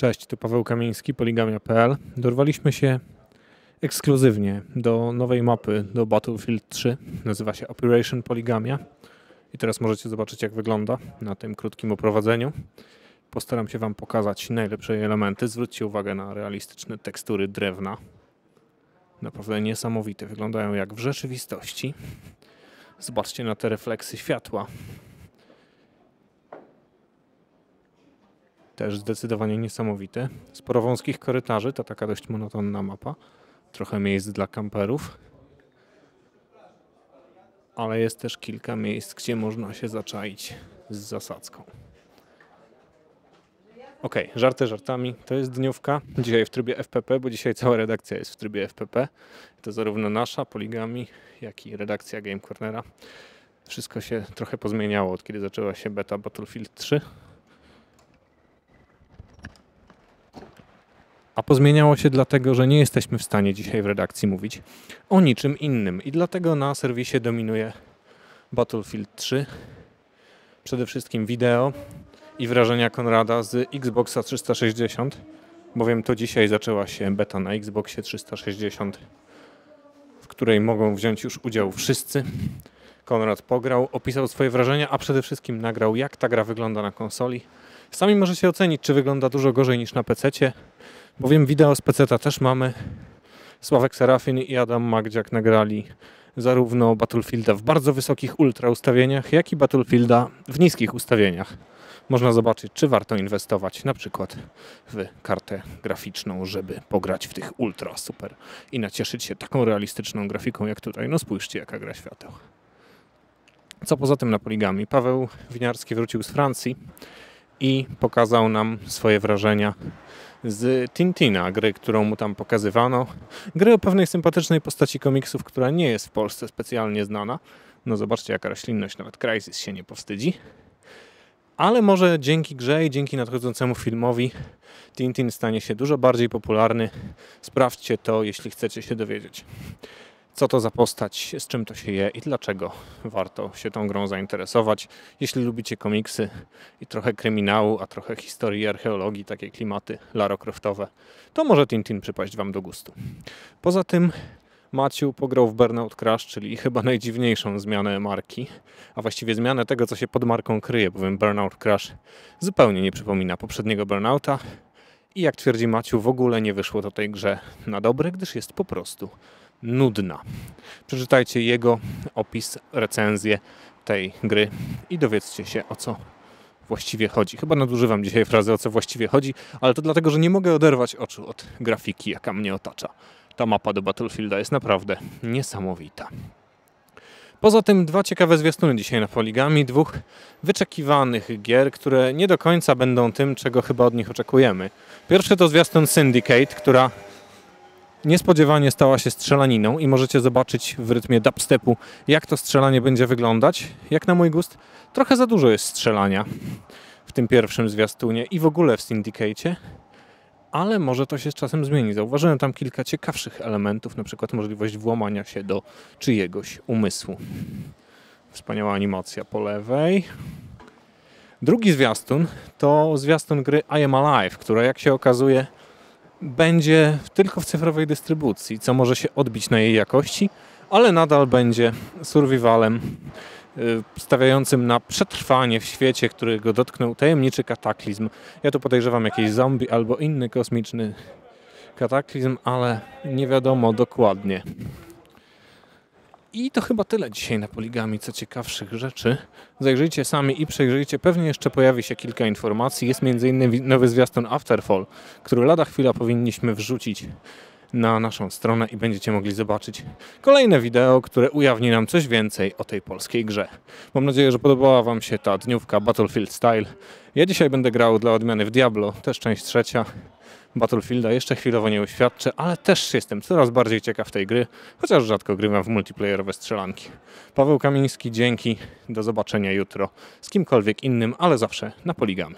Cześć, tu Paweł Kamiński, poligamia.pl. Dorwaliśmy się ekskluzywnie do nowej mapy do Battlefield 3. Nazywa się Operation Poligamia. I teraz możecie zobaczyć, jak wygląda na tym krótkim oprowadzeniu. Postaram się Wam pokazać najlepsze elementy. Zwróćcie uwagę na realistyczne tekstury drewna. Naprawdę niesamowite. Wyglądają jak w rzeczywistości. Zobaczcie na te refleksy światła. Też zdecydowanie niesamowite. Sporo wąskich korytarzy, to taka dość monotonna mapa. Trochę miejsc dla kamperów. Ale jest też kilka miejsc, gdzie można się zaczaić z zasadzką. Ok, żarty żartami. To jest dniówka. Dzisiaj w trybie FPP, bo dzisiaj cała redakcja jest w trybie FPP. To zarówno nasza, Poligami, jak i redakcja Game Cornera. Wszystko się trochę pozmieniało od kiedy zaczęła się beta Battlefield 3. A pozmieniało się dlatego, że nie jesteśmy w stanie dzisiaj w redakcji mówić o niczym innym. I dlatego na serwisie dominuje Battlefield 3. Przede wszystkim wideo i wrażenia Konrada z Xboxa 360, bowiem to dzisiaj zaczęła się beta na Xboxie 360, w której mogą wziąć już udział wszyscy. Konrad pograł, opisał swoje wrażenia, a przede wszystkim nagrał, jak ta gra wygląda na konsoli. Sami możecie ocenić, czy wygląda dużo gorzej niż na PC, bowiem wideo z PC też mamy. Sławek Serafin i Adam Magdziak nagrali zarówno Battlefielda w bardzo wysokich ultra ustawieniach, jak i Battlefielda w niskich ustawieniach. Można zobaczyć, czy warto inwestować na przykład w kartę graficzną, żeby pograć w tych ultra super i nacieszyć się taką realistyczną grafiką jak tutaj. No spójrzcie, jaka gra świateł. Co poza tym na poligami? Paweł Winiarski wrócił z Francji i pokazał nam swoje wrażenia z Tintina, gry, którą mu tam pokazywano. Gry o pewnej sympatycznej postaci komiksów, która nie jest w Polsce specjalnie znana. No zobaczcie, jaka roślinność, nawet Crysis się nie powstydzi. Ale może dzięki grze i dzięki nadchodzącemu filmowi Tintin stanie się dużo bardziej popularny. Sprawdźcie to, jeśli chcecie się dowiedzieć co to za postać, z czym to się je i dlaczego warto się tą grą zainteresować. Jeśli lubicie komiksy i trochę kryminału, a trochę historii archeologii, takie klimaty larocroftowe, to może Tintin przypaść Wam do gustu. Poza tym Maciu pograł w Burnout Crash, czyli chyba najdziwniejszą zmianę marki, a właściwie zmianę tego, co się pod marką kryje, bowiem Burnout Crash zupełnie nie przypomina poprzedniego Burnouta i jak twierdzi Maciu, w ogóle nie wyszło to tej grze na dobre, gdyż jest po prostu nudna. Przeczytajcie jego opis, recenzję tej gry i dowiedzcie się o co właściwie chodzi. Chyba nadużywam dzisiaj frazy o co właściwie chodzi, ale to dlatego, że nie mogę oderwać oczu od grafiki, jaka mnie otacza. Ta mapa do Battlefielda jest naprawdę niesamowita. Poza tym dwa ciekawe zwiastuny dzisiaj na Poligami, dwóch wyczekiwanych gier, które nie do końca będą tym, czego chyba od nich oczekujemy. Pierwszy to zwiastun Syndicate, która niespodziewanie stała się strzelaniną i możecie zobaczyć w rytmie dubstepu, jak to strzelanie będzie wyglądać. Jak na mój gust, trochę za dużo jest strzelania w tym pierwszym zwiastunie i w ogóle w Syndicate, ale może to się z czasem zmieni. Zauważyłem tam kilka ciekawszych elementów, na przykład możliwość włamania się do czyjegoś umysłu. Wspaniała animacja po lewej. Drugi zwiastun to zwiastun gry I Am Alive, która jak się okazuje będzie tylko w cyfrowej dystrybucji, co może się odbić na jej jakości, ale nadal będzie survivalem y, stawiającym na przetrwanie w świecie, którego dotknął tajemniczy kataklizm. Ja tu podejrzewam jakiś zombie albo inny kosmiczny kataklizm, ale nie wiadomo dokładnie. I to chyba tyle dzisiaj na Poligami, co ciekawszych rzeczy. Zajrzyjcie sami i przejrzyjcie. Pewnie jeszcze pojawi się kilka informacji. Jest m.in. nowy zwiastun Afterfall, który lada chwila powinniśmy wrzucić na naszą stronę i będziecie mogli zobaczyć kolejne wideo, które ujawni nam coś więcej o tej polskiej grze. Mam nadzieję, że podobała Wam się ta dniówka Battlefield Style. Ja dzisiaj będę grał dla odmiany w Diablo, też część trzecia. Battlefielda jeszcze chwilowo nie uświadczę, ale też jestem coraz bardziej ciekaw tej gry, chociaż rzadko grywam w multiplayerowe strzelanki. Paweł Kamiński, dzięki, do zobaczenia jutro z kimkolwiek innym, ale zawsze na poligami.